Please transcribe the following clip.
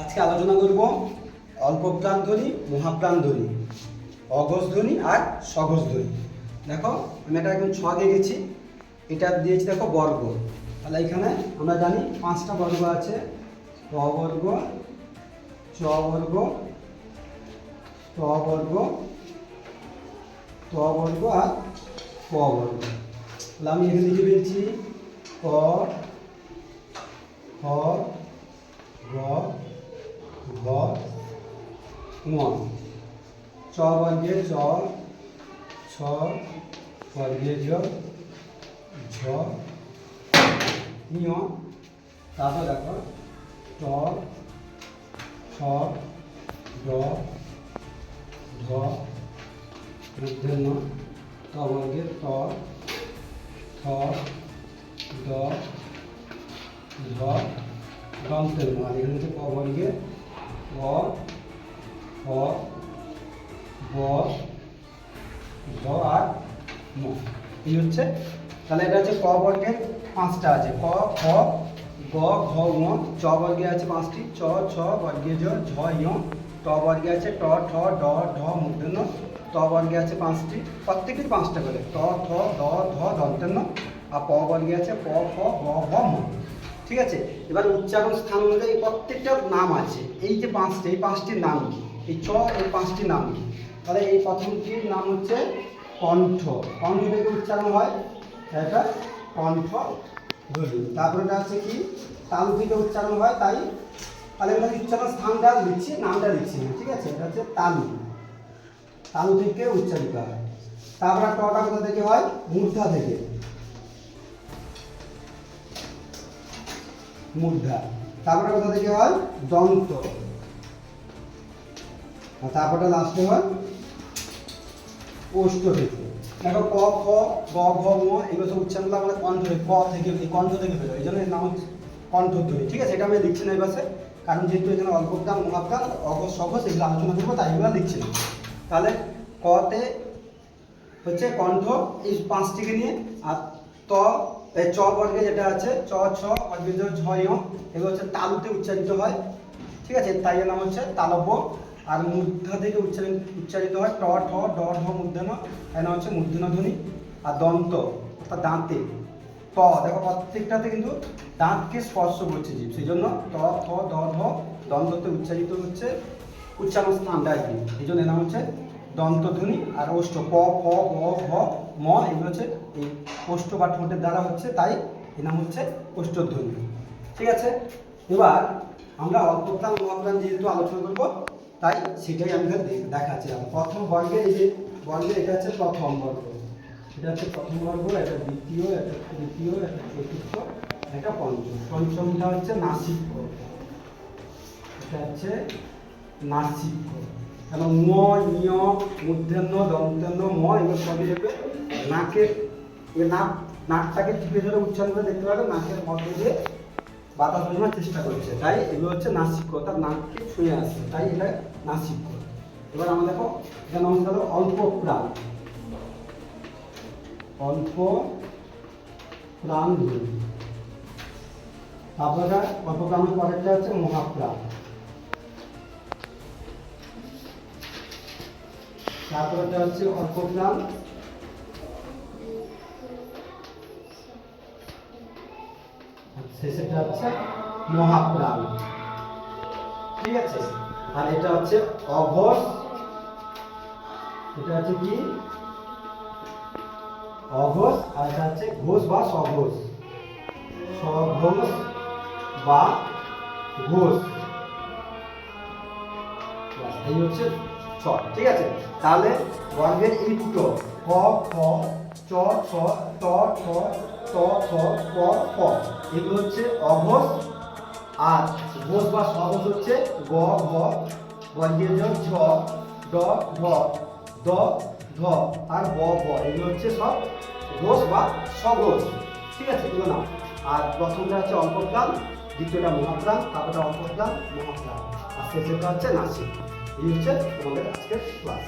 আজকে আলোচনা করব অল্পপ্রাণ ধ্বনি মহাপ্রাণ ধ্বনি অঘোষ ধ্বনি আর সঘোষ ধ্বনি দেখো, আমি এটা একদম ছকে গেছি এটা দিয়েছি, দেখো, বর্গ। তাহলে এখানে আমরা জানি পাঁচটা বর্গ আছে। ক বর্গ, চ বর্গ ট বর্গ, ত বর্গ আর ক বর্গ। তাহলে আমি এখানে লিখে ফেলছি, ক, খ, গ ঘ ঙ চ বর্গে চ ছ বর্গে জ ঝ ঞ তারপর দেখো ট ছ ড ধ মূর্ধন্য ত বর্গে ত থ দ ধ দন্তের মান এখানে হচ্ছে ক বর্গে ক খ গ ঘ আর ম এই হচ্ছে, তাহলে এটা হচ্ছে ক বর্গের পাঁচটা আছে। ক, খ, গ, ঘ, ঙ, চ বর্গে আছে পাঁচটি। চ, ছ বর্গে জ ঝ, ঞ, ট বর্গে আছে ট, ঠ, ড, ঢ মূর্ধন্য ত বর্গে আছে পাঁচটি। প্রত্যেকের পাঁচটা করে। ট ঠ ড ধ দন্তেন্ন আর প বর্গে আছে প ফ গ, ঘ, ম। ঠিক আছে? এবার উচ্চারণ স্থান অনুযায়ী প্রত্যেকটার নাম আছে। এই যে পাঁচটি, এই পাঁচটির নাম কি? এই চ এই পাঁচটির নাম কি? তাহলে এই প্রথমটির নাম হচ্ছে কণ্ঠ। কণ্ঠ থেকে উচ্চারণ হয় এটা কণ্ঠ। ধ্বনি তারপরে হচ্ছে কি? তালু থেকে উচ্চারণ হয়, তাই? তাহলে এটা উচ্চারণ স্থানটা লিখছি, নামটা লিখছি না, ঠিক আছে? এটা হচ্ছে তালু। তালু থেকে উচ্চারিত হয়। তারপরে টটা কোথা থেকে হয়? মূর্ধা থেকে। মূর্ধা তারপরে কোথা থেকে হয়? দন্ত আর তারপরে লাস্টে হয়? ওষ্ঠ থেকে। দেখো ক, খ, গ, ঘ ম এগুলো সব উচ্চারণগুলো আমাদের কণ্ঠ ক থেকে কণ্ঠ থেকে বেরোয়। এই জন্য এর নাম হচ্ছে কণ্ঠধ্বনি ঠিক আছে, এটা আমি লিখছি না এই পাশে। কারণ যেহেতু এখানে অল্পপ্রাণ মহাপ্রাণ অঘোষ সঘোষ এগুলো আলোচনা করব, তাই এগুলো লিখছি না। তাহলে কতে হচ্ছে কণ্ঠ, এই পাঁচটিকে নিয়ে, আর ত এই চ বর্গে যেটা আছে, চ, ছ জ ঝ এগুলো হচ্ছে তালুতে উচ্চারিত হয়। ঠিক আছে? তাই নাম হচ্ছে তালব্য। আর মূর্ধা থেকে উচ্চারিত উচ্চারিত হয় ট, ঠ, ড, ঢ মূর্ধন্য এর নাম হচ্ছে মূর্ধন্য ধ্বনি আর দন্ত, অর্থাৎ দাঁতে। ত দেখো প্রত্যেকটাতে কিন্তু দাঁতকে স্পর্শ করছে জীব। সেই জন্য ত থ দ ধ দন্ততে উচ্চারিত হচ্ছে উচ্চারণ স্থানটা আর কি এই জন্য এর নাম হচ্ছে দন্তধ্বনি আর ওষ্ঠ ফ গ ঘ, ম, এগুলো হচ্ছে এই ওষ্ঠ বা ঠোঁটের দ্বারা হচ্ছে, তাই এর নাম হচ্ছে ওষ্ঠধ্বনি। ঠিক আছে? এবার আমরা অল্পপ্রাণ মহাপ্রাণ যেহেতু আলোচনা করব, তাই সেটাই আমি দেখাচ্ছি। প্রথম বর্গে এই যে, বর্গে এটা হচ্ছে প্রথম বর্গ। এটা হচ্ছে প্রথম বর্গ, এটা দ্বিতীয়, এটা তৃতীয়, এটা চতুর্থ, এটা পঞ্চম। পঞ্চমটা হচ্ছে নাসিক বর্গ। এটা হচ্ছে নাসিক এবং ম ইয় মূর্ধন্য দন্তেন্য ম, এগুলো সবই দেখবে। নাকের নাক, নাকটাকে টিপে ধরে উচ্চারণ করে দেখতে পাবে নাকের মধ্য দিয়ে বাতাস বোঝানোর চেষ্টা করছে। তাই এগুলো হচ্ছে নাসিক্য অর্থাৎ নাককে ছুঁয়ে আসছে। তাই এটা নাসিক্য। এবার আমরা দেখো এখানে আমাদের হলো অল্প প্রাণ। অল্প প্রাণ তারপরে অল্প প্রাণের পরেরটা হচ্ছে মহাপ্রাণ। তারপরেটা হচ্ছে অল্প আর শেষেরটা হচ্ছে মহাপ্রাণ ঠিক আছে? আর এটা হচ্ছে অঘোষ। এটা হচ্ছে কি? অঘোষ। আর এটা হচ্ছে ঘোষ বা সঘোষ। সঘোষ বা ঘোষ। এই হচ্ছে ছ, ঠিক আছে? তাহলে বর্গের এই দুটো ক, খ, চ, ছ ট ঠ, ত থ প ফ এগুলো হচ্ছে অঘোষ আর ঘোষ বা সঘোষ হচ্ছে গ, ঘ। বর্গের জ ঝ ড ঢ দ ধ আর ব ব এগুলো হচ্ছে সব ঘোষ বা সঘোষ। ঠিক আছে, এগুলো না আর প্রথমটা হচ্ছে অল্পপ্রাণ দ্বিতীয়টা মহাপ্রাণ তারপরটা অল্পপ্রাণ মহাপ্রাণ আর শেষেরটা হচ্ছে নাসিক। এই হচ্ছে তোমাদের আজকের ক্লাস